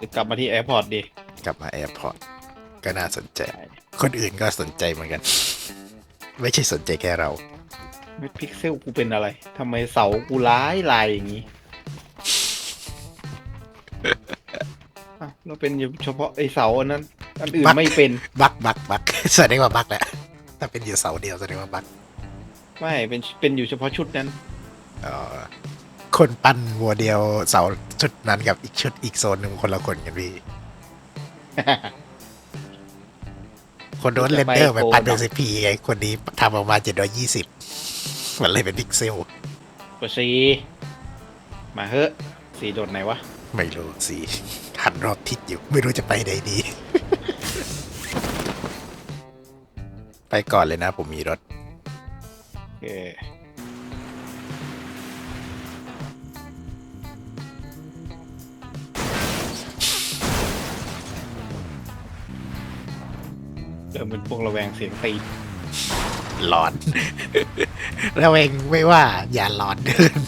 หรือกลับมาที่แอร์พอร์ตดีกลับมาแอร์พอร์ตก็น่าสนใจ คนอื่นก็สนใจเหมือนกัน ไม่ใช่สนใจแค่เราไม่พิกเซลกูเป็นอะไรทำไมเสากูร้ายลายอย่างนี้อ้าวเราเป็นอยู่เฉพาะไอเสาอันนั้นอันอื่นบักไม่เป็นบักบักบักแสดงว่าบักแหละถ้าเป็นอยู่เสาเดียวแสดงว่าบักไม่เป็นเป็นอยู่เฉพาะชุดนั้น เอ่อ คนปั้นวัวเดียวเสาชุดนั้นกับอีกชุดอีกโซนหนึ่งคนละคนกันพี่ คนโดนเรนเดอร์ไปปั้นเป็นซีพีไงคนนี้ทำออกมาเจ็ดร้อยี่สิบมันเลยเป็นพิกเซลกดสีมาเฮ้อะสีโดดไหนวะ ไม่รู้สิหันรอบทิศอยู่ ไม่รู้จะไปไหนดี ไปก่อนเลยนะผมมีรถโอเเริ่มเป็นพวกระแวงเสียงตีนร้อนแล้วเองไม่ว่า อย่าร้อนเดิน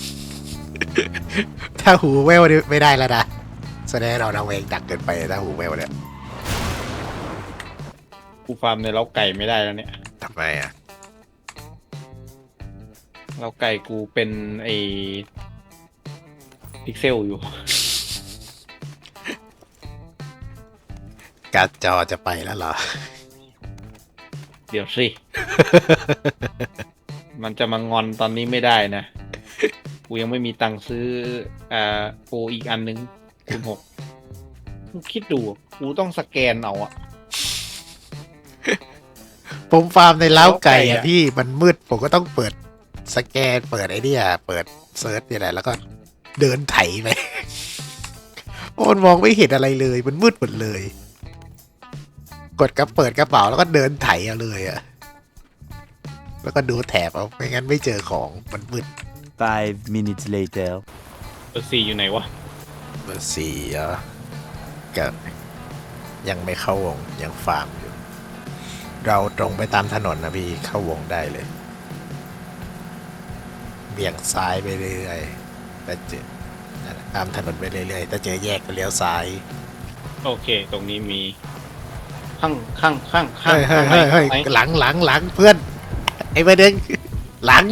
ถ้าหูแววนี่ไม่ได้แล้วนะแสดงเราเราเองดักเกินไปถ้าหูแววเนี่ยกูฟาร์มในเล้าไก่ไม่ได้แล้วเนี่ยทำไมอะเล้าไก่กูเป็นไอพิกเซลอยู่ การ์ดจอจะไปแล้วเหรอ เดี๋ยวสิ มันจะมางอนตอนนี้ไม่ได้นะ กูยังไม่มีตังค์ซื้ออ่าโปรอีกอันนึงคูณหกมึงคิดดู กูต้องสแกนเอาอะผมฟาร์มในเล้าไก่เล้าไก่อะอะพี่มันมืดผมก็ต้องเปิดสแกนเปิดไอ้เนี่ยเปิดเซิร์ชนี่แหละแล้วก็เดินไถไปโอ้มันมองไม่เห็นอะไรเลย มันมืดหมดเลย กดกระเปิดกระเป๋าแล้วก็เดินไถเอาเลยอะแล้วก็ดูแถบเอาไม่งั้นไม่เจอของมันมืด Five minutes later. เบอร์สี่อยู่ไหนวะ เบอร์สี่อะก็ยังไม่เข้าวงยังฟาร์มอยู่ เราตรงไปตามถนนนะพี่เข้าวงได้เลย เบี่ยงซ้ายไปเรื่อยๆแต่เจอนั่นแหละตามถนนไปเรื่อยๆถ้าเจอแยกก็เลี้ยวซ้าย โอเค ตรงนี้มี ข้างข้างข้างข้างเฮ้ยเฮ้ยข้างเฮ้ยเฮ้ยไหนหลังหลังหลังเพื่อน ไอ้ประเด็นหลัง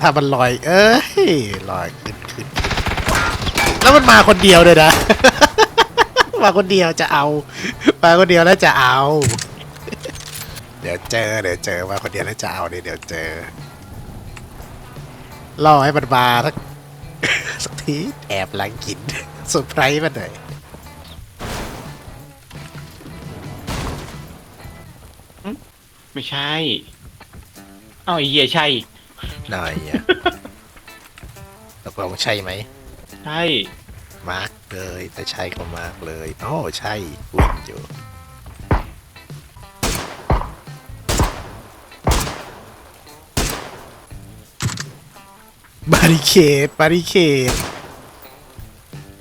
ถ้ามันลอย เอ้ยลอยขึ้นขึ้นขึ้นแล้วมันมาคนเดียวเลยนะ มาคนเดียวจะเอา มาคนเดียวแล้วจะเอา เดี๋ยวเจอ เดี๋ยวเจอมาคนเดียวแล้วจะเอาเดี๋ยวเดี๋ยวเจอรอให้มันมาสักสักทีแอบหลังกิน เซอร์ไพรส์มันหน่อยไม่ใช่ เอ้าไอ้เหี้ยใช่อีกหน่อยอะตกลงใช่ไหม ใช่ มาร์กเลยถ้าใช่ก็มาร์กเลยโอ้ใช่วิ่งอยู่ บาริเคดบาริเคด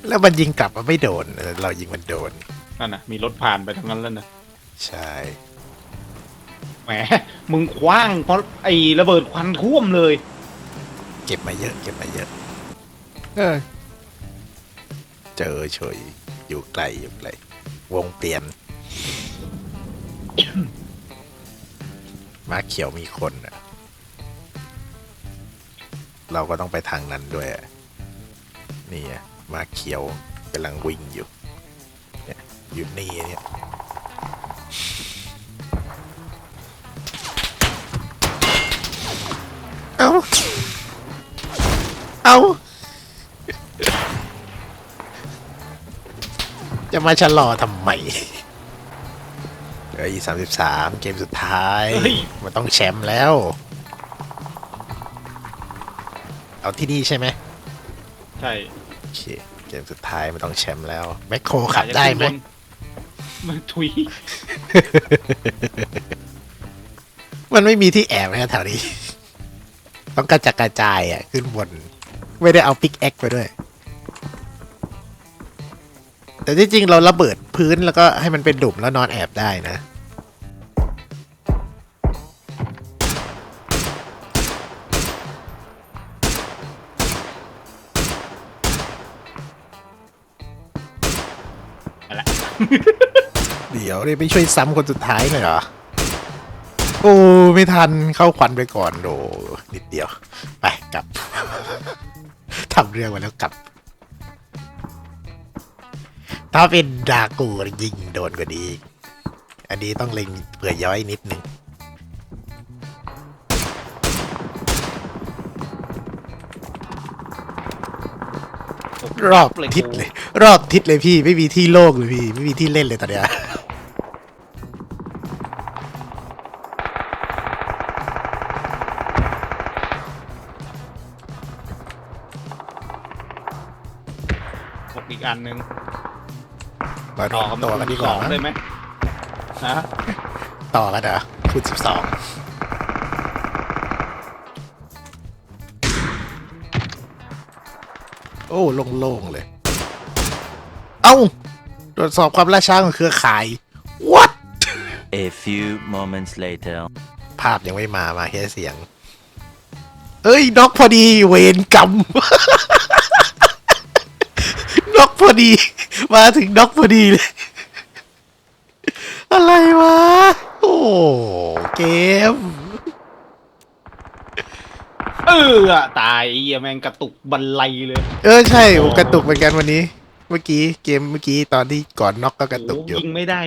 แล้วมันยิงกลับมาไม่โดนเออเรายิงมันโดน นั่นน่ะมีรถผ่านไปทั้งนั้นแล้วนะใช่ แหม มึงคว้างเพราะไอ้ระเบิดควันท่วมเลย เก็บมาเยอะ เก็บมาเยอะ เออ เจอเฉยอยู่ไกลอยู่ไกลวงเปลี่ยน มาเขียวมีคนอะเราก็ต้องไปทางนั้นด้วยอะนี่อะ มาเขียวกำลังวิ่งอยู่เนี่ยอยู่นี่เนี่ยเอาเอาจะมาชะลอทำไมเฮ้ยสามสิบสามเกมสุดท้ายเฮ้ยมันต้องแชมป์แล้ว เอาที่นี่ใช่ไหม ใช่โอเคเกมสุดท้ายมันต้องแชมป์แล้วแมคโครขับได้ไหมมันทุย มันไม่มีที่แอบนะแถวนี้ ต้องกระจัดกระจายอะ ขึ้นบน ไม่ได้เอาปิกแอคไปด้วย แต่ที่จริงเราระเบิดพื้นแล้วก็ให้มันเป็นดุ่มแล้วนอนแอบได้นะ เดี๋ยวได้ไปช่วยซ้ำคนสุดท้ายหน่อยเหรอ โอ้ไม่ทันเข้าควันไปก่อนโดนิดเดียว ไปกลับ ทำเรื่องมาแล้วกลับ ถ้าเป็นดากูยิงโดนกว่านี้ อันนี้ต้องเล็งเผื่อย้อยนิดนึงรอบทิศเลย รอบทิศเลยพี่ ไม่มีที่โล่งเลยพี่ ไม่มีที่เล่นเลยตอนเนี้ยหกอีกอันหนึ่งมาต่อต่อกันดีกว่าสองมั้งได้ไหมนะต่อกันเหรอคูณสิบสองโอ้โล่งๆเลย เอ้า ตรวจสอบความล่าช้าของเครือข่าย what A few moments later. ภาพยังไม่มา มาแค่เสียง เอ้ยน็อกพอดี เวรกรรม น็อกพอดี มาถึงน็อกพอดีเลย อะไรวะ โอ้เกม เอออะตายไอ้เหี้ยแม่งกระตุกบันไลเลย เออใช่ผมกระตุกเหมือนกันวันนี้ เมื่อกี้เกมเมื่อกี้ตอนที่ก่อนน็อกก็กระตุกโอ้อยู่ยิงไม่ได้